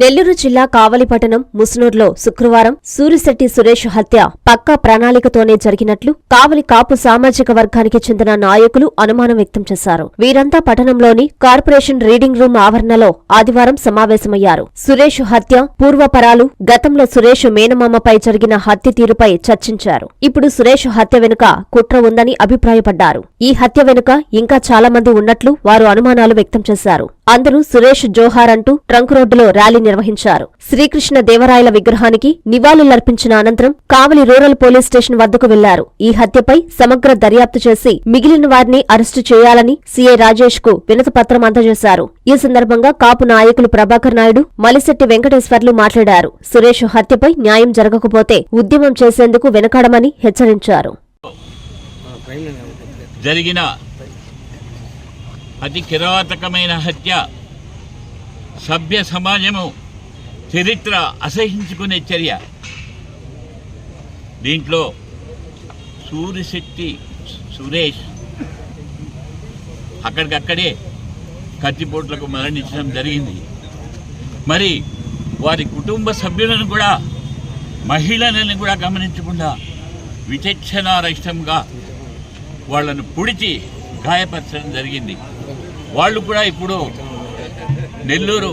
నెల్లూరు జిల్లా కావలిపట్టణం ముసునూర్లో శుక్రవారం సూరిశెట్టి సురేష్ హత్య పక్కా ప్రణాళికతోనే జరిగినట్లు కావలి కాపు సామాజిక వర్గానికి చెందిన నాయకులు అనుమానం వ్యక్తం చేశారు. వీరంతా పట్టణంలోని కార్పొరేషన్ రీడింగ్ రూమ్ ఆవరణలో ఆదివారం సమావేశమయ్యారు. సురేష్ హత్య పూర్వపరాలు గతంలో సురేష్ మేనమామపై జరిగిన హత్య తీరుపై చర్చించారు. ఇప్పుడు సురేష్ హత్య వెనుక కుట్ర ఉందని అభిప్రాయపడ్డారు. ఈ హత్య వెనుక ఇంకా చాలా మంది ఉన్నట్లు వారు అనుమానాలు వ్యక్తం చేశారు. అందరూ సురేష్ జోహార్ అంటూ ట్రంక్ రోడ్డులో ర్యాలీ నిర్వహించారు. శ్రీకృష్ణ దేవరాయల విగ్రహానికి నివాళులర్పించిన అనంతరం కావలి రూరల్ పోలీస్ స్టేషన్ వద్దకు వెళ్ళారు. ఈ హత్యపై సమగ్ర దర్యాప్తు చేసి మిగిలిన వారిని అరెస్టు చేయాలని సీఐ రాజేష్కు వినతిపత్రం అందజేశారు. ఈ సందర్భంగా కాపు నాయకులు ప్రభాకర్ నాయుడు మలిశెట్టి వెంకటేశ్వర్లు మాట్లాడారు. సురేష్ హత్యపై న్యాయం జరగకపోతే ఉద్యమం చేసేందుకు వెనకాడమని హెచ్చరించారు. జరిగిన అతి కిరాతకమైన హత్య. సభ్య సమాజము చరిత్ర అసహించుకునే చర్య. దీంట్లో సూరిశెట్టి సురేష్ అక్కడికక్కడే కత్తిపోట్లకు మరణించడం జరిగింది. మరి వారి కుటుంబ సభ్యులను కూడా మహిళలను కూడా గమనించకుండా విచక్షణారహితంగా వాళ్ళను పుడిచి గాయపరచడం జరిగింది. వాళ్ళు కూడా ఇప్పుడు నెల్లూరు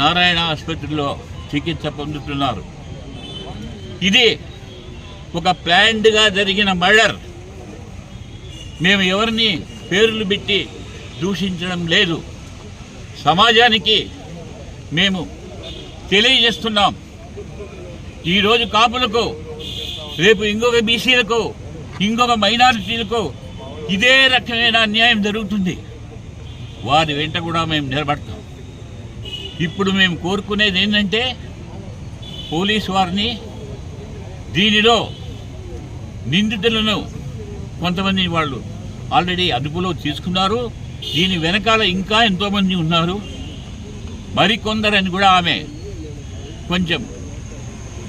నారాయణ ఆసుపత్రిలో చికిత్స పొందుతున్నారు. ఇది ఒక ప్లాన్డ్గా జరిగిన మర్డర్ మేము ఎవరిని పేర్లు పెట్టి దూషించడం లేదు. సమాజానికి మేము తెలియజేస్తున్నాం. ఈరోజు కాపులకు రేపు ఇంకొక బీసీలకు ఇంకొక మైనారిటీలకు ఇదే రకమైన అన్యాయం జరుగుతుంది. వారి వెంట కూడా మేము నిలబడతాం. ఇప్పుడు మేము కోరుకునేది ఏంటంటే పోలీసు వారిని దీనిలో నిందితులను కొంతమంది వాళ్ళు ఆల్రెడీ అదుపులో తీసుకున్నారు. దీని వెనకాల ఇంకా ఎంతోమంది ఉన్నారు. మరికొందరని కూడా ఆమె కొంచెం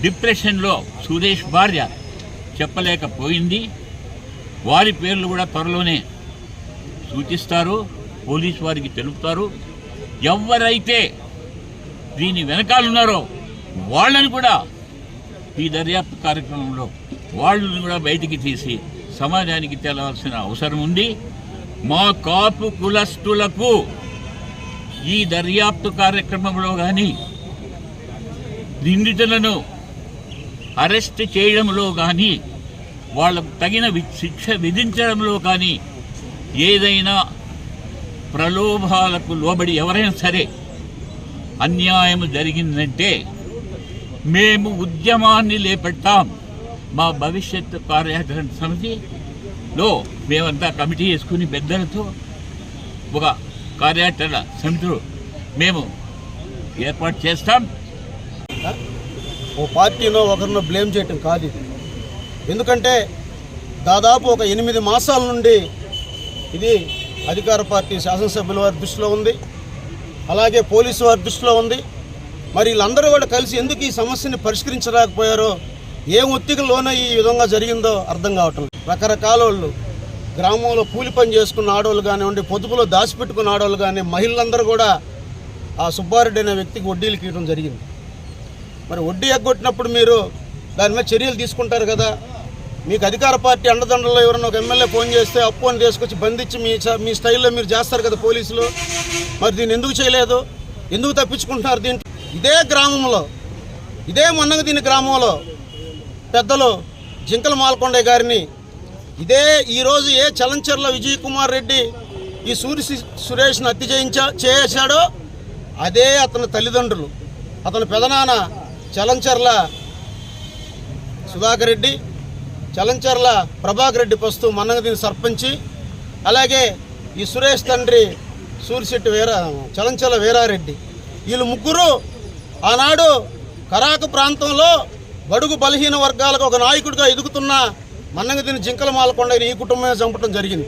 డిప్రెషన్లో సురేష్ భార్య చెప్పలేకపోయింది. వారి పేర్లు కూడా త్వరలోనే సూచిస్తారు. పోలీసు వారికి తెలుపుతారు. ఎవరైతే దీని వెనకాలన్నారో వాళ్ళని కూడా ఈ దర్యాప్తు కార్యక్రమంలో వాళ్ళని కూడా బయటికి తీసి సమాజానికి తెలవాల్సిన అవసరం ఉంది. మా కాపు కులస్తులకు ఈ దర్యాప్తు కార్యక్రమంలో కానీ నిందితులను అరెస్ట్ చేయడంలో కానీ వాళ్ళకు తగిన శిక్ష విధించడంలో కానీ ఏదైనా ప్రలోభాలకు లోబడి ఎవరైనా సరే అన్యాయం జరిగిందంటే మేము ఉద్యమాన్ని లేపెట్టాం మా భవిష్యత్తు కార్యాచరణ సమితిలో మేమంతా కమిటీ వేసుకుని పెద్దలతో ఒక కార్యాచరణ సమితిలో మేము ఏర్పాటు చేస్తాం. ఓ పార్టీనో ఒకరినో బ్లేమ్ చేయటం కాదు ఎందుకంటే దాదాపు ఒక ఎనిమిది మాసాల నుండి ఇది అధికార పార్టీ శాసనసభ్యుల వారి దృష్టిలో ఉంది. అలాగే పోలీసు వారి దృష్టిలో ఉంది. మరి వీళ్ళందరూ కూడా కలిసి ఎందుకు ఈ సమస్యని పరిష్కరించలేకపోయారో ఏం ఒత్తిడిలోనే ఈ విధంగా జరిగిందో అర్థం కావటం రకరకాల వాళ్ళు గ్రామంలో కూలి పని చేసుకున్న ఆడవాళ్ళు కానివ్వండి పొదుపులో దాచిపెట్టుకున్న ఆడవాళ్ళు కానీ మహిళలందరూ కూడా ఆ సుబ్బారెడ్డి అనే వ్యక్తికి వడ్డీలు కీయడం జరిగింది. మరి వడ్డీ ఎగ్గొట్టినప్పుడు మీరు దాని మీద చర్యలు తీసుకుంటారు కదా మీకు అధికార పార్టీ అండదండలో ఎవరైనా ఒక ఎమ్మెల్యే ఫోన్ చేస్తే అప్పు అని తీసుకొచ్చి బంధించి మీ మీ స్టైల్లో మీరు చేస్తారు కదా పోలీసులు. మరి దీన్ని ఎందుకు చేయలేదు? ఎందుకు తప్పించుకుంటున్నారు దీంట్లో? ఇదే గ్రామంలో ఇదే మన్నగదీని గ్రామంలో పెద్దలు జింకల మాల్కొండ గారిని ఇదే ఈరోజు ఏ చలంచర్ల విజయ్ కుమార్ రెడ్డి ఈ సూర్య సురేష్ను హత్య చేయించా చేశాడో అదే అతని తల్లిదండ్రులు. అతని పెదనాన్న చలంచర్ల సుధాకర్ రెడ్డి చలంచర్ల ప్రభాకర్ రెడ్డి పస్తు మన్నగదీని సర్పంచి అలాగే ఈ సురేష్ తండ్రి సూరిశెట్టి వీరా చలంచర్ల వీరారెడ్డి. వీళ్ళు ముగ్గురు ఆనాడు కరాక ప్రాంతంలో బడుగు బలహీన వర్గాలకు ఒక నాయకుడిగా ఎదుగుతున్న మన్నగదిని జింకల మాలకొండ ఈ కుటుంబమే చంపడం జరిగింది.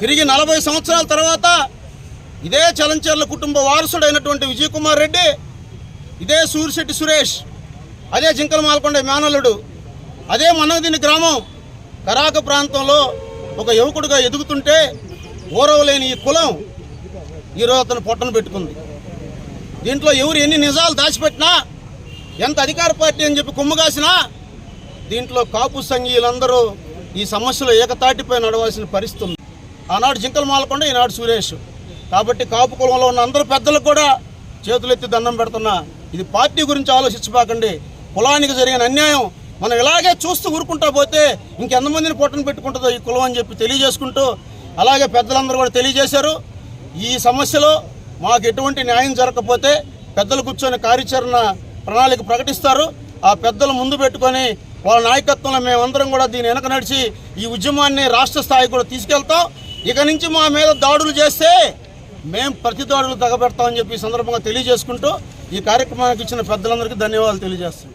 తిరిగి నలభై సంవత్సరాల తర్వాత ఇదే చలంచర్ల కుటుంబ వారసుడైనటువంటి విజయకుమార్ రెడ్డి ఇదే సూరిశెట్టి సురేష్ అదే జింకల మాలకొండ మేనలుడు అదే మన్నగదిని గ్రామం. కరాక ప్రాంతంలో ఒక యువకుడిగా ఎదుగుతుంటే ఓరవలేని ఈ కులం ఈరోజు అతను పొట్టను పెట్టుకుంది. దీంట్లో ఎవరు ఎన్ని నిజాలు దాచిపెట్టినా ఎంత అధికార పార్టీ అని చెప్పి కుమ్మగాసినా దీంట్లో కాపు సంఘీయులందరూ ఈ సమస్యలో ఏకతాటిపై నడవాల్సిన పరిస్థితి ఉంది. ఆనాడు జింకలు మాలకొండ ఈనాడు సురేష్. కాబట్టి కాపు కులంలో ఉన్న అందరు పెద్దలకు కూడా చేతులెత్తి దండం పెడుతున్నా. ఇది పార్టీ గురించి ఆలోచించబాకండి. కులానికి జరిగిన అన్యాయం మనం ఇలాగే చూస్తూ ఊరుకుంటా పోతే ఇంకెంతమందిని పొట్టను పెట్టుకుంటుందో ఈ కులం అని చెప్పి తెలియజేసుకుంటూ అలాగే పెద్దలందరూ కూడా తెలియజేశారు. ఈ సమస్యలో మాకు ఎటువంటి న్యాయం జరగకపోతే పెద్దలు కూర్చొని కార్యాచరణ ప్రణాళిక ప్రకటిస్తారు. ఆ పెద్దలు ముందు పెట్టుకొని వాళ్ళ నాయకత్వంలో మేమందరం కూడా దీని వెనక నడిచి ఈ ఉద్యమాన్ని రాష్ట్ర స్థాయికి కూడా తీసుకెళ్తాం. ఇక నుంచి మా మీద దాడులు చేస్తే మేము ప్రతి దాడులు తగబెడతామని చెప్పి సందర్భంగా తెలియజేసుకుంటూ ఈ కార్యక్రమానికి ఇచ్చిన పెద్దలందరికీ ధన్యవాదాలు తెలియజేస్తున్నాం.